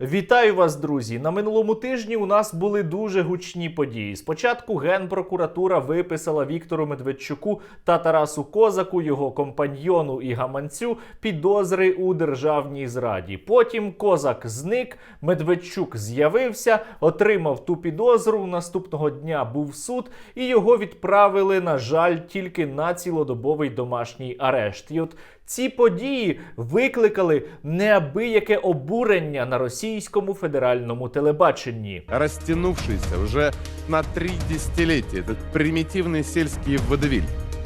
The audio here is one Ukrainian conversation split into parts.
Вітаю вас, друзі! На минулому тижні у нас були дуже гучні події. Спочатку Генпрокуратура виписала Віктору Медведчуку та Тарасу Козаку, його компаньйону і гаманцю, підозри у державній зраді. Потім Козак зник, Медведчук з'явився, отримав ту підозру. Наступного дня був суд, і його відправили, на жаль, тільки на цілодобовий домашній арешт. І от ці події викликали неабияке обурення на російському федеральному телебаченні. растянувшийся уже на три десятилетия, этот примитивный сельский водевиль.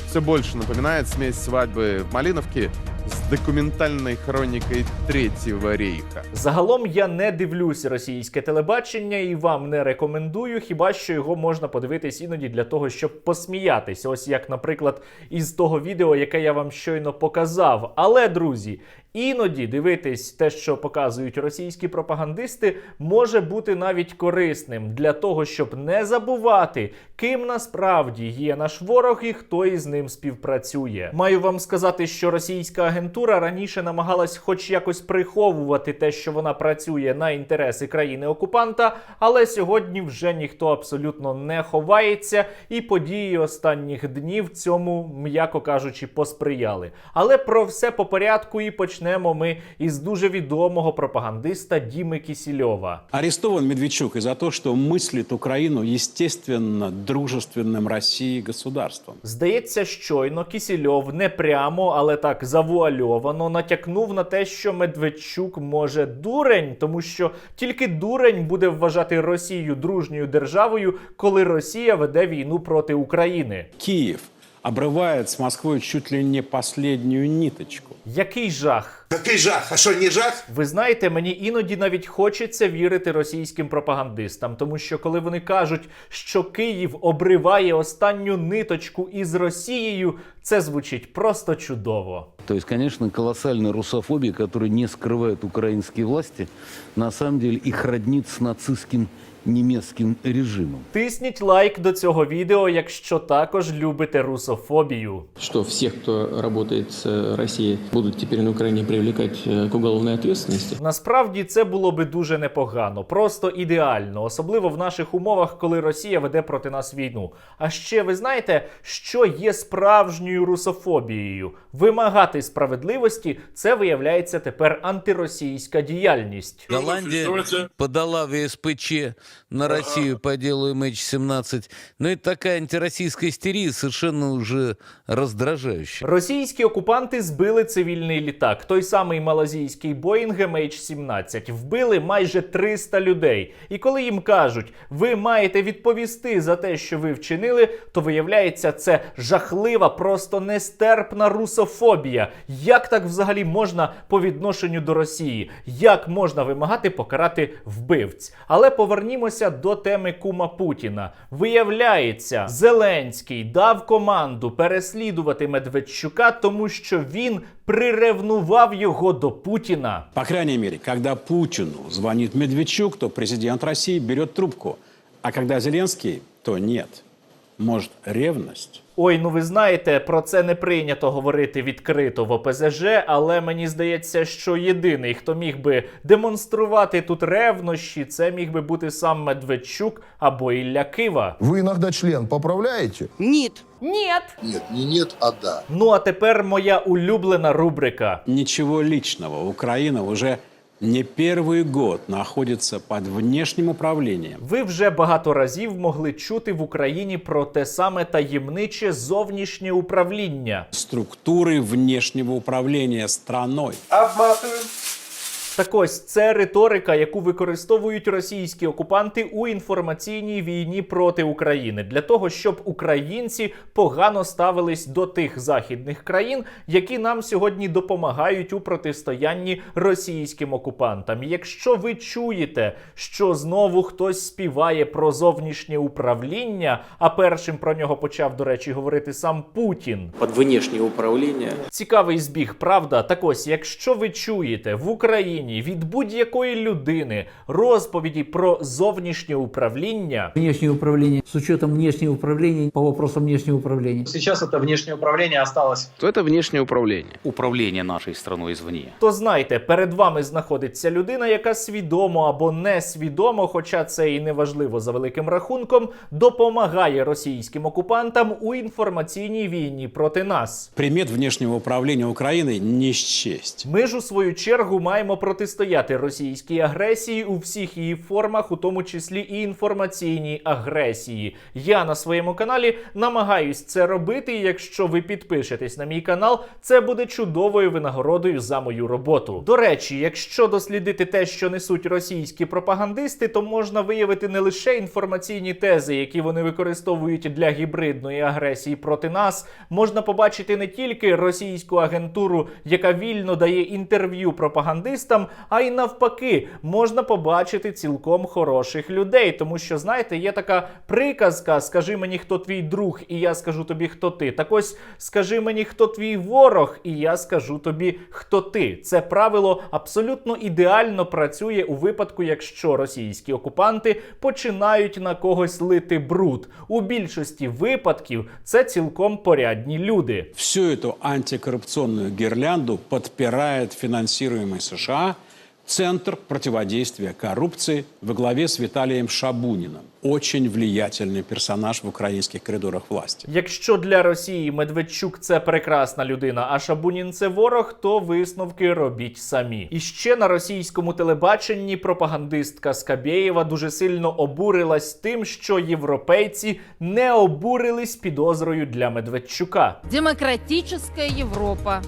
Все больше напоминает смесь свадьбы в Малиновке с документальной хроникой Третьего рейха. Загалом я не дивлюсь російське телебачення і вам не рекомендую, хіба що його можна подивитись іноді для того, щоб посміятись. Ось як, наприклад, із того відео, яке я вам щойно показав. Але, друзі, іноді дивитись те, що показують російські пропагандисти, може бути навіть корисним для того, щоб не забувати, ким насправді є наш ворог і хто із ним співпрацює. Маю вам сказати, що російська агентура раніше намагалась хоч якось приховувати те, що вона працює на інтереси країни-окупанта, але сьогодні вже ніхто абсолютно не ховається, і події останніх днів цьому, м'яко кажучи, посприяли. Але про все по порядку і почнемо ми із дуже відомого пропагандиста Діми Кісільова. Арестован Медведчук и за то, что мыслит Украину естественно дружественным России государством. Здається, щойно Кісільов не прямо, але так завуальовано натякнув на те, що Медведчук може дурень, тому що тільки дурень буде вважати Росію дружньою державою, коли Росія веде війну проти України. Киев обрывает с Москвой чуть ли не последнюю ниточку. Який жах! Какой жах? А что, не жах? Ви знаєте, мені іноді навіть хочеться вірити російським пропагандистам, тому що коли вони кажуть, що Київ обриває останню ниточку із Росією, це звучить просто чудово. То есть, конечно, колоссальная русофобия, не скрывают украинские власти, на самом деле их роднит с нацистским немецким режимом. Тисніть лайк до цього відео, якщо також любите русофобію. что всех, кто работает с э, Россией, будут теперь на Украине привлекать э, к уголовной ответственности. Насправді це було би дуже непогано, просто ідеально, особливо в наших умовах, коли Росія веде проти нас війну. А ще ви знаєте, що є справжньою русофобією? Вимагати справедливості це виявляється тепер антиросійська діяльність. Голландия подала ВСПЧ на Россию по делу MH17. Но это такая антироссийская истерия, совершенно уже раздражающая. Російські окупанти збили цивільний літак, той самий малазійський Боїнг MH17. Вбили майже 300 людей. І коли їм кажуть, ви маєте відповісти за те, що ви вчинили, то виявляється, це жахлива, просто нестерпна русофобія. Як так взагалі можна по відношенню до Росії? Як можна вимагати покарати вбивць? Але повернімося до теми кума Путіна. Виявляється, Зеленський дав команду переслідувати Медведчука, тому що він приревнував його до Путіна. По крайней мере, когда Путіну дзвонить Медведчук, то президент Росії бере трубку. А когда Зеленський, то нет. Может, ревность? Ой, ну ви знаєте, про це не прийнято говорити відкрито в ОПЗЖ, але мені здається, що єдиний, хто міг би демонструвати тут ревнощі, це міг би бути сам Медведчук або Ілля Кива. Вы иногда член поправляете? Нет. Нет. Нет, не нет, а да. Ну а тепер моя улюблена рубрика. Ничего личного. Украина уже не перший год знаходиться під внешнім управлінням. Ви вже багато разів могли чути в Україні про те саме таємниче зовнішнє управління. структури внешнього управління страною. страной. Так ось це риторика, яку використовують російські окупанти у інформаційній війні проти України для того, щоб українці погано ставились до тих західних країн, які нам сьогодні допомагають у протистоянні російським окупантам. І Якщо ви чуєте, що знову хтось співає про зовнішнє управління, а першим про нього почав, до речі, говорити сам Путін. Под внешнее управление Цікавий збіг, правда? Так ось, якщо ви чуєте в Україні. Україні від будь-якої людини розповіді про зовнішнє управління, Внешнее управление, с учетом внешнего управления, по вопросам внешнего управления. Сейчас это внешнее управление осталось. то это внешнее управление. управление нашей страной извне. то знайте, перед вами знаходиться людина, яка свідомо або несвідомо, хоча це і не важливо за великим рахунком, допомагає російським окупантам у інформаційній війні проти нас. Примет внешнего управления Украиной не счесть. Ми ж у свою чергу маємо протистояти російській агресії у всіх її формах, у тому числі і інформаційній агресії. Я на своєму каналі намагаюсь це робити. І якщо ви підпишетесь на мій канал, це буде чудовою винагородою за мою роботу. До речі, якщо дослідити те, що несуть російські пропагандисти, то можна виявити не лише інформаційні тези, які вони використовують для гібридної агресії проти нас, можна побачити не тільки російську агентуру, яка вільно дає інтерв'ю пропагандистам, а й навпаки, можна побачити цілком хороших людей. Тому що, знаєте, є така приказка: скажи мені, хто твій друг, і я скажу тобі, хто ти. Так ось скажи мені, хто твій ворог, і я скажу тобі, хто ти. Це правило абсолютно ідеально працює у випадку, якщо російські окупанти починають на когось лити бруд. У більшості випадків це цілком порядні люди. Всю эту антикоррупционную гирлянду подпирает финансируемый США Центр противодействия коррупции во главе с Виталием Шабуниным. Очень влиятельный персонаж в украинских коридорах власти. Якщо для Росії Медведчук це прекрасна людина, а Шабунін це ворог, то висновки робіть самі. І ще на російському телебаченні пропагандистка Скабєєва дуже сильно обурилась тим, що європейці не обурились підозрою для Медведчука. Демократическая Европа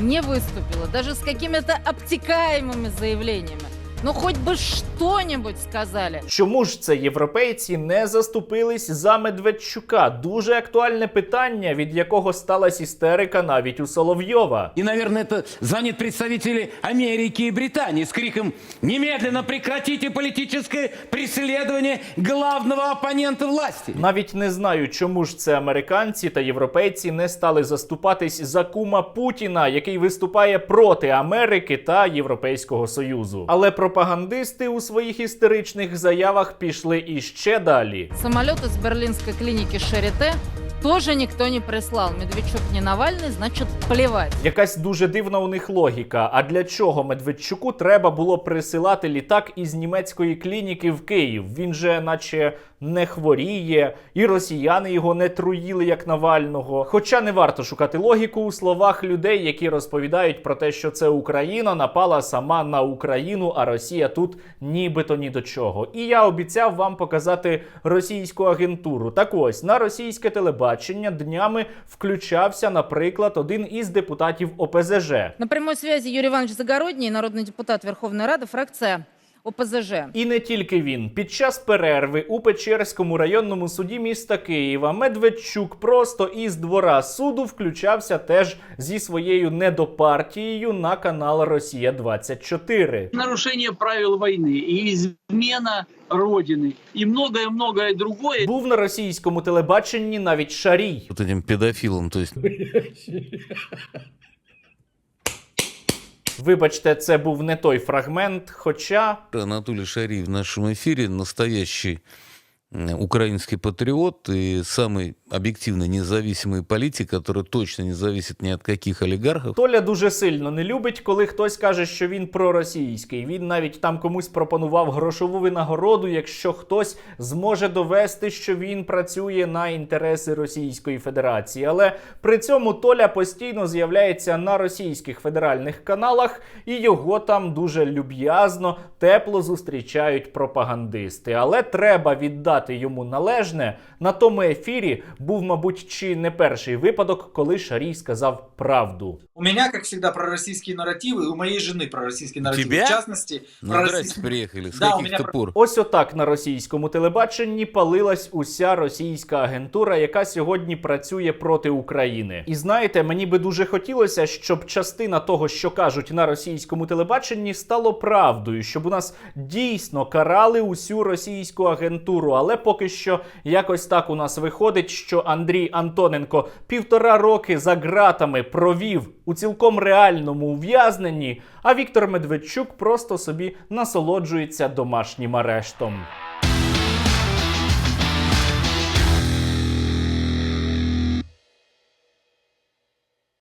не выступила даже с какими-то обтекаемыми заявлениями. Ну хоть бы что-нибудь сказали. Чому ж це європейці не заступились за Медведчука? Дуже актуальне питання, від якого сталася істерика навіть у Соловйова. И, наверное, это занят представители Америки и Британии с криком «Немедленно прекратите политическое преследование главного оппонента власти!» Навіть не знаю, чому ж це американці та європейці не стали заступатись за кума Путіна, який виступає проти Америки та Європейського Союзу. Але пропагандисти у своїх істеричних заявах пішли іще далі. Самоліти з берлінської клініки Шеріте тоже ніхто не прислав. Медведчук не Навальний, значить, плівать. Якась дуже дивна у них логіка. А для чого Медведчуку треба було присилати літак із німецької клініки в Київ? Він же, наче, не хворіє, і росіяни його не труїли як Навального. Хоча не варто шукати логіку у словах людей, які розповідають про те, що це Україна напала сама на Україну, а Росія тут нібито ні до чого. І я обіцяв вам показати російську агентуру. Так ось на російське телебачення днями включався, наприклад, один із депутатів ОПЗЖ. На прямой связи Юрий Иванович Загородний, народный депутат Верховной Рады, фракция ОПЗЖ. І не тільки він. Під час перерви у Печерському районному суді міста Києва Медведчук просто із двора суду включався теж зі своєю недопартією на канал Росія 24 Нарушение правил войны и измена Родины и многое-многое другое. Був на російському телебаченні навіть Шарій. Вот этим педофилом, то есть Вибачте, це був не той фрагмент. Хоча Анатолій Шарій в нашому ефірі настоящий український патріот і и самый объективно независимый политик, который точно не зависит ни от каких олигархов. Толя дуже сильно не любить, коли хтось каже, що він проросійський. Він навіть там комусь пропонував грошову винагороду, якщо хтось зможе довести, що він працює на інтереси Російської Федерації. Але при цьому Толя постійно з'являється на російських федеральних каналах, і його там дуже люб'язно, тепло зустрічають пропагандисти. Але треба віддати йому належне. На тому ефірі був, мабуть, чи не перший випадок, коли Шарій сказав правду. У меня, как всегда, пророссийские нарративы, и у моей жены пророссийские нарративы. тебя? В частности, Ну, здрасте, пророссийские- приехали. С Да, у каких-то меня пор? Ось отак на російському телебаченні палилась уся російська агентура, яка сьогодні працює проти України. І знаєте, мені би дуже хотілося, щоб частина того, що кажуть на російському телебаченні, стало правдою, щоб у нас дійсно карали усю російську агентуру. Але поки що якось так у нас виходить, що Андрій Антоненко півтора роки за ґратами провів у цілком реальному ув'язненні, а Віктор Медведчук просто собі насолоджується домашнім арештом.